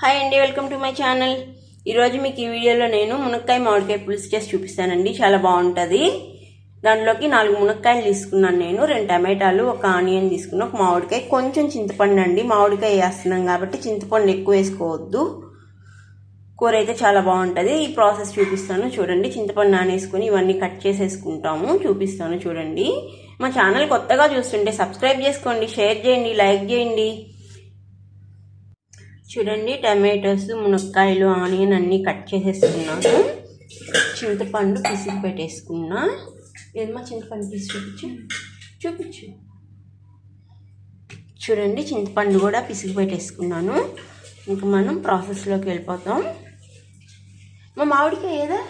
Hi అండి welcome to my channel ఈరోజు మీకు ఈ వీడియోలో నేను మునక్కాయ మామిడికాయ పులుసు చేసి చూపిస్తానండి. చాలా బాగుంటుంది. దాంట్లోకి నాలుగు మునక్కాయలు తీసుకున్నాను నేను. రెండు టమాటాలు ఒక ఆనియన్ తీసుకున్నాను. ఒక మామిడికాయ కొంచెం చింతపండు అండి. మామిడికాయ వేస్తున్నాం కాబట్టి చింతపండు ఎక్కువ వేసుకోవద్దు. కూర అయితే చాలా బాగుంటుంది. ఈ ప్రాసెస్ చూపిస్తాను. చూడండి చింతపండు నానేసుకుని ఇవన్నీ కట్ చేసేసుకుంటాము. చూపిస్తాను చూడండి. మా ఛానల్ కొత్తగా చూస్తుంటే సబ్స్క్రైబ్ చేసుకోండి షేర్ చేయండి లైక్ చేయండి. చూడండి టమాటోస్ మునక్కాయలు ఆనియన్ అన్నీ కట్ చేసేసుకున్నాను. చింతపండు పిసికి పెట్టేసుకున్నా. ఏదమ్మా చింతపండు పిసి చూపించు? చూపించు. చూడండి చింతపండు కూడా పిసికి పెట్టేసుకున్నాను. ఇంకా మనం ప్రాసెస్లోకి వెళ్ళిపోతాం. మా మామిడికాయ ఏదా?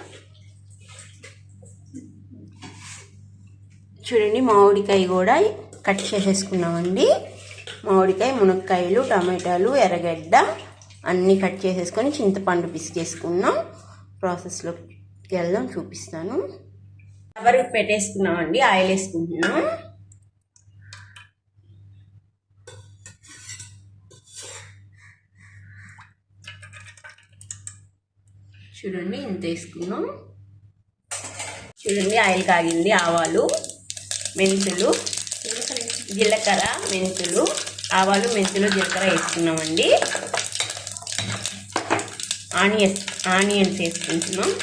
చూడండి మామిడికాయ కూడా కట్ చేసేసుకున్నామండి. మామిడికాయ మునక్కాయలు టమాటాలు ఎర్రగడ్డ అన్నీ కట్ చేసేసుకొని చింతపండు పిసికేసుకున్నాం. ప్రాసెస్లోకి వెళ్దాం చూపిస్తాను. కవర్ పెట్టేసుకున్నామండి ఆయిల్ వేసుకుంటున్నాం. చూడండి ఇంత వేసుకున్నాం. చూడండి ఆయిల్ కాగింది ఆవాలు మెంతులు. జీలకర్ర మెంతులు ఆవాలు మెంతులు జీలకర్ర వేసుకున్నామండి. ఆనియన్స్ ఆనియన్స్ వేసుకుంటున్నాం.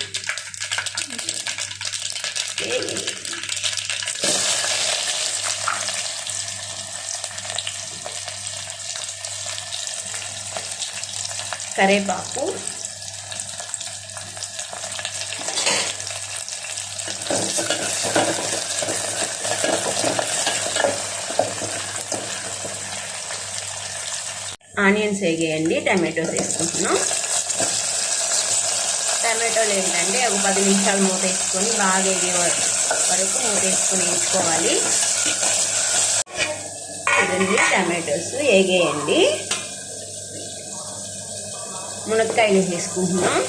కరేపాకు. ఆనియన్స్ వేగేయండి టమాటోస్ వేసుకుంటున్నాం. టమాటోలు ఏంటంటే ఒక పది నిమిషాలు మూత వేసుకొని బాగా వేగే వరకు మూత వేసుకొని వేసుకోవాలి చూడండి టమాటోస్ వేగేయండి. మునక్కాయలు వేసుకుంటున్నాం.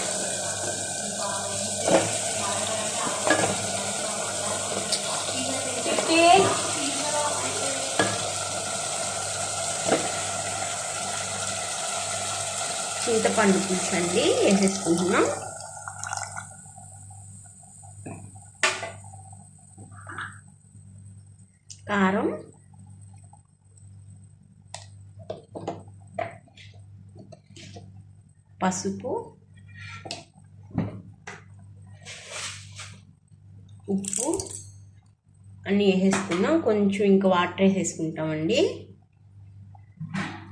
చింతపండు పులుసండి వేసేసుకుంటున్నాం. కారం. పసుపు. ఉప్పు. అన్నీ వేసేసుకున్నాం. కొంచెం ఇంకా వాటర్ వేసేసుకుంటామండి.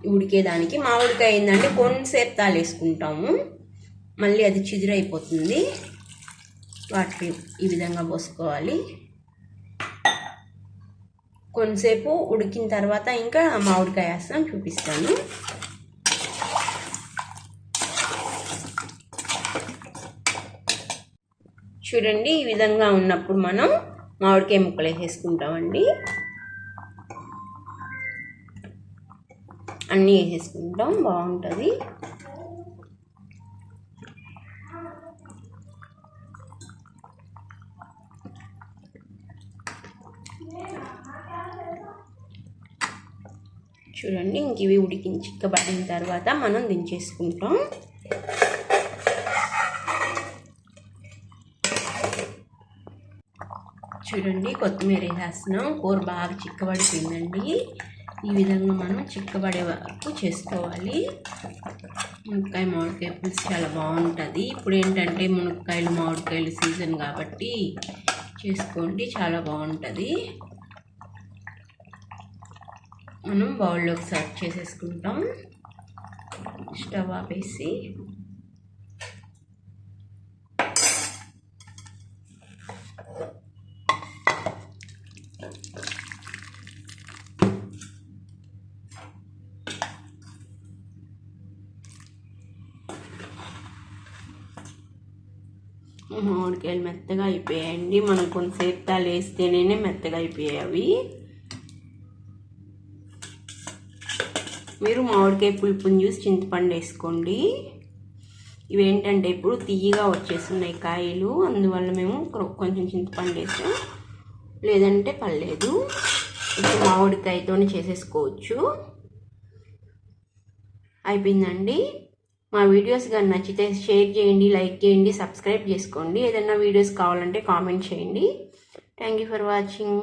ఉడికేదానికి మామిడికాయ ఏంటంటే కొంతసేపు తాలేసుకుంటాము మళ్ళీ అది చిదురైపోతుంది. వాటిని ఈ విధంగా పోసుకోవాలి. కొంతసేపు ఉడికిన తర్వాత ఇంకా మామిడికాయ వేస్తాం చూపిస్తాను. చూడండి ఈ విధంగా ఉన్నప్పుడు మనం మామిడికాయ ముక్కలు వేసేసుకుంటామండి. అన్నీ వేసేసుకుంటాం. బాగుంటుంది. చూడండి ఇంక ఇవి ఉడికించి చిక్కబడిన తర్వాత మనం దించేసుకుంటాం. చూడండి కొత్తిమీర వేసేస్తున్నాం. కూర బాగా చిక్కబడిపోయిందండి. ఈ విధంగా మనం చిక్కబడే వరకు చేసుకోవాలి. మునక్కాయ మామిడికాయ పులుసు చాలా బాగుంటుంది. ఇప్పుడు ఏంటంటే మునక్కాయలు మామిడికాయలు సీజన్ కాబట్టి చేసుకోండి చాలా బాగుంటుంది. మనం బౌల్లోకి సర్వ్ చేసేసుకుంటాం. స్టవ్ ఆపేసి మామిడికాయలు మెత్తగా అయిపోయాయండి. మనం కొంతసేపు తాలు వేస్తేనే మెత్తగా అయిపోయాయి అవి. మీరు మామిడికాయ పులుపుని చూసి చింతపండు వేసుకోండి. ఇవేంటంటే ఇప్పుడు తీయగా వచ్చేస్తున్నాయి కాయలు. అందువల్ల మేము కొంచెం చింతపండు వేసాం. లేదంటే పర్లేదు. ఇప్పుడు మామిడికాయతో చేసేసుకోవచ్చు. అయిపోయిందండి. మా వీడియోస్ కానీ నచ్చితే షేర్ చేయండి లైక్ చేయండి సబ్స్క్రైబ్ చేసుకోండి. ఏదైనా వీడియోస్ కావాలంటే కామెంట్ చేయండి. Thank you for watching